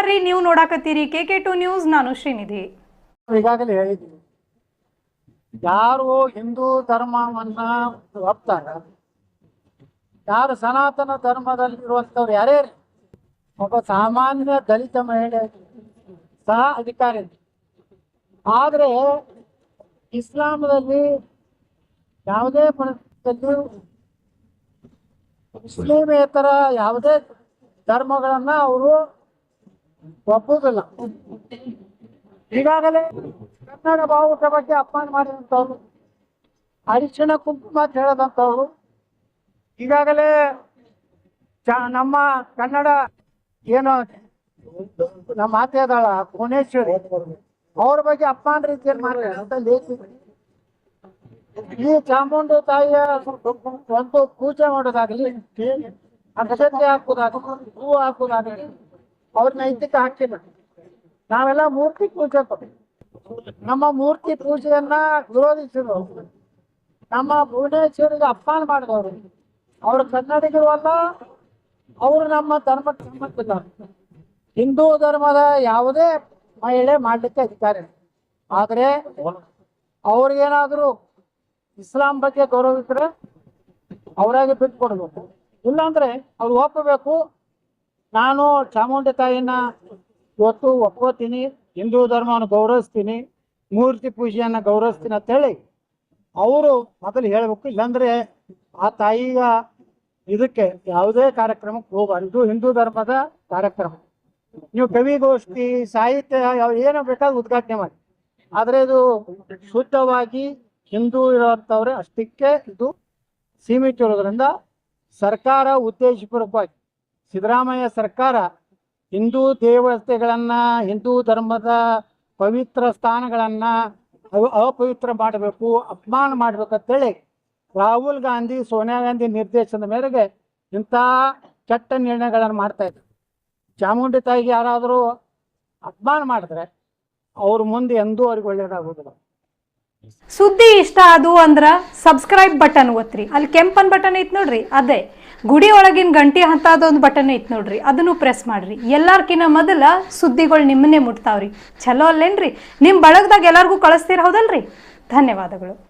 ನಮಸ್ಕಾರ ರೀ ನೀವು ನೋಡಾಕತ್ತೀರಿ. ಕೆ ಕೆ ಟು ನ್ಯೂಸ್ ನಾನು ಶ್ರೀನಿಧಿ. ಈಗಾಗಲೇ ಹೇಳಿದ್ದೀನಿ. ಯಾರು ಹಿಂದೂ ಧರ್ಮವನ್ನ ಒಪ್ತಾರ? ಯಾರು ಸನಾತನ ಧರ್ಮದಲ್ಲಿರುವಂಥವ್ರು ಯಾರೇ ಒಬ್ಬ ಸಾಮಾನ್ಯ ದಲಿತ ಮಹಿಳೆ ಸಹ ಅಧಿಕಾರಿ ಆದರೆ ಇಸ್ಲಾಮದಲ್ಲಿ ಯಾವುದೇ ಪರಿಸ್ಥಿತಿಯಲ್ಲಿ ಮುಸ್ಲಿಮೇತರ ಯಾವುದೇ ಧರ್ಮಗಳನ್ನ ಅವರು ಒಪ್ಪುವುದಿಲ್ಲ ಈಗಾಗಲೇ ಕನ್ನಡ ಬಾವುಟ ಬಗ್ಗೆ ಅಪಮಾನ ಮಾಡಿದಂಥವ್ರು ಅರಿಶಿಣ ಕುಂಕುಮ ಅಂತ ಹೇಳದಂಥವ್ರು, ಈಗಾಗಲೇ ಚ, ನಮ್ಮ ಕನ್ನಡ ಏನು ನಮ್ಮ ಮಾತೆ ಅದಾಳ ಭುವನೇಶ್ವರಿ ಅವ್ರ ಬಗ್ಗೆ ಅಪಮಾನ ರೀತಿಯಲ್ಲಿ ಲೇಖಿ. ಈ ಚಾಮುಂಡಿ ತಾಯಿಯ ಒಂದು ಪೂಜೆ ಮಾಡೋದಾಗ್ಲಿ ಅಕ್ಷತೆ ಹಾಕೋದಾಗ್ಲಿ ಹೂ ಹಾಕೋದಾಗಲಿ ಅವ್ರ ನೈತಿಕ ಹಾಕಿಲ್ಲ ನಾವೆಲ್ಲ ಮೂರ್ತಿ ಪೂಜೆ ನಮ್ಮ ಮೂರ್ತಿ ಪೂಜೆಯನ್ನ ವಿರೋಧಿಸಿದ್ರು ನಮ್ಮ ಭುವನೇಶ್ವರಿಗೆ ಅಪಮಾನ ಮಾಡಿದವರು. ಅವರು ಕನ್ನಡಿಗರು ಅಲ್ಲ ಅವರು ನಮ್ಮ ಧರ್ಮಕ್ಕೆ ಸಂಬಂಧಿಸಿದ್ದಾರೆ ಹಿಂದೂ ಧರ್ಮದ ಯಾವುದೇ ಮಹಿಳೆ ಮಾಡ್ಲಿಕ್ಕೆ ಅಧಿಕಾರ ಆದರೆ ಅವ್ರಿಗೇನಾದ್ರೂ ಇಸ್ಲಾಂ ಬಗ್ಗೆ ಗೌರವಿಸಿದ್ರೆ ಅವರಾಗೆ ಬಿಟ್ಟು ಕೊಡಬೇಕು ಇಲ್ಲಾಂದ್ರೆ ಅವ್ರು ಒಪ್ಪಬೇಕು ನಾನು ಚಾಮುಂಡಿ ತಾಯಿನ ಇವತ್ತು ಒಪ್ಕೋತೀನಿ ಹಿಂದೂ ಧರ್ಮವನ್ನು ಗೌರವಿಸ್ತೀನಿ. ಮೂರ್ತಿ ಪೂಜೆಯನ್ನ ಗೌರವಿಸ್ತೀನಿ ಅಂತ ಹೇಳಿ ಅವರು ಮೊದಲು ಹೇಳ್ಬೇಕು. ಇಲ್ಲಾಂದ್ರೆ ಆ ತಾಯಿಯ ಇದಕ್ಕೆ ಯಾವುದೇ ಕಾರ್ಯಕ್ರಮಕ್ಕೆ ಹೋಗಬಾರ್ದು ಹಿಂದೂ ಧರ್ಮದ ಕಾರ್ಯಕ್ರಮ. ನೀವು ಕವಿಗೋಷ್ಠಿ ಸಾಹಿತ್ಯ ಏನೋ ಬೇಕಾದ್ರೂ ಉದ್ಘಾಟನೆ ಮಾಡಿ. ಆದರೆ ಇದು ಶುದ್ಧವಾಗಿ ಹಿಂದೂ ಇರುವಂಥವ್ರೆ ಅಷ್ಟಕ್ಕೆ ಇದು ಸೀಮಿತ ಇರೋದ್ರಿಂದ ಸರ್ಕಾರ ಉದ್ದೇಶಪೂರ್ವಕವಾಗಿ ಸಿದ್ದರಾಮಯ್ಯ ಸರ್ಕಾರ ಹಿಂದೂ ದೇವತೆಗಳನ್ನು, ಹಿಂದೂ ಧರ್ಮದ ಪವಿತ್ರ ಸ್ಥಾನಗಳನ್ನು ಅಪವಿತ್ರ ಮಾಡಬೇಕು, ಅಪಮಾನ ಮಾಡಬೇಕು ಅಂತೇಳಿ ರಾಹುಲ್ ಗಾಂಧಿ, ಸೋನಿಯಾ ಗಾಂಧಿ ನಿರ್ದೇಶನದ ಮೇರೆಗೆ ಇಂಥ ಕೆಟ್ಟ ನಿರ್ಣಯಗಳನ್ನು ಮಾಡ್ತಾ ಇದ್ದರು ಚಾಮುಂಡಿ ತಾಯಿಗೆ ಯಾರಾದರೂ ಅಪಮಾನ ಮಾಡಿದ್ರೆ ಅವ್ರ ಮುಂದೆ ಎಂದೂ ಅವ್ರಿಗೆ ಒಳ್ಳೇದಾಗೋದಿಲ್ಲ ಸುದ್ದಿ ಇಷ್ಟ ಅದು ಅಂದ್ರ ಸಬ್ಸ್ಕ್ರೈಬ್ ಬಟನ್ ಒತ್ತಿರಿ ಅಲ್ಲಿ ಕೆಂಪನ್ ಬಟನ್ ಐತ್ ನೋಡ್ರಿ, ಅದೇ. ಗುಡಿ ಒಳಗಿನ ಗಂಟಿ ಹಂತದೊಂದು ಬಟನ್ ಐತ್ ನೋಡ್ರಿ, ಅದನ್ನು ಪ್ರೆಸ್ ಮಾಡ್ರಿ. ಎಲ್ಲಾರ್ಕಿನ್ನ ಮೊದಲ ಸುದ್ದಿಗಳು ನಿಮ್ಮನ್ನೇ ಮುಟ್ತಾವ್ರಿ. ಚಲೋ ಅಲ್ಲೇನ್ರಿ? ನಿಮ್ಮ ಬಳಗದಾಗ ಎಲ್ಲಾರ್ಗೂ ಕಳಿಸ್ತೀರ ಹೌದಲ್ರಿ? ಧನ್ಯವಾದಗಳು.